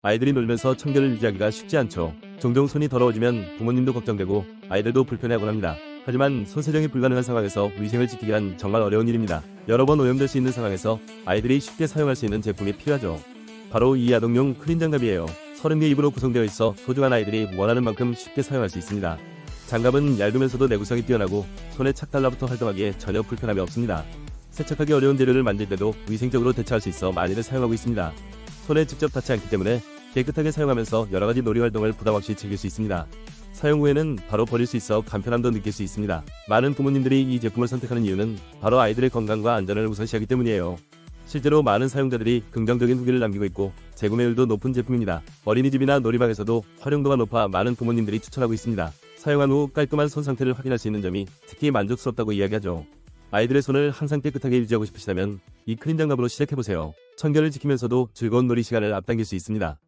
아이들이 놀면서 청결을 유지하기가 쉽지 않죠. 종종 손이 더러워지면 부모님도 걱정되고 아이들도 불편해하곤 합니다. 하지만 손세정이 불가능한 상황에서 위생을 지키기란 정말 어려운 일입니다. 여러 번 오염될 수 있는 상황에서 아이들이 쉽게 사용할 수 있는 제품이 필요하죠. 바로 이 아동용 클린 장갑이에요. 30개 입으로 구성되어 있어 소중한 아이들이 원하는 만큼 쉽게 사용할 수 있습니다. 장갑은 얇으면서도 내구성이 뛰어나고 손에 착 달라붙어 활동하기에 전혀 불편함이 없습니다. 세척하기 어려운 재료를 만질 때도 위생적으로 대처할 수 있어 많이들 사용하고 있습니다. 손에 직접 닿지 않기 때문에 깨끗하게 사용하면서 여러 가지 놀이 활동을 부담 없이 즐길 수 있습니다. 사용 후에는 바로 버릴 수 있어 간편함도 느낄 수 있습니다. 많은 부모님들이 이 제품을 선택하는 이유는 바로 아이들의 건강과 안전을 우선시하기 때문이에요. 실제로 많은 사용자들이 긍정적인 후기를 남기고 있고 재구매율도 높은 제품입니다. 어린이집이나 놀이방에서도 활용도가 높아 많은 부모님들이 추천하고 있습니다. 사용한 후 깔끔한 손 상태를 확인할 수 있는 점이 특히 만족스럽다고 이야기하죠. 아이들의 손을 항상 깨끗하게 유지하고 싶으시다면 이 클린 장갑으로 시작해보세요. 청결을 지키면서도 즐거운 놀이 시간을 앞당길 수 있습니다.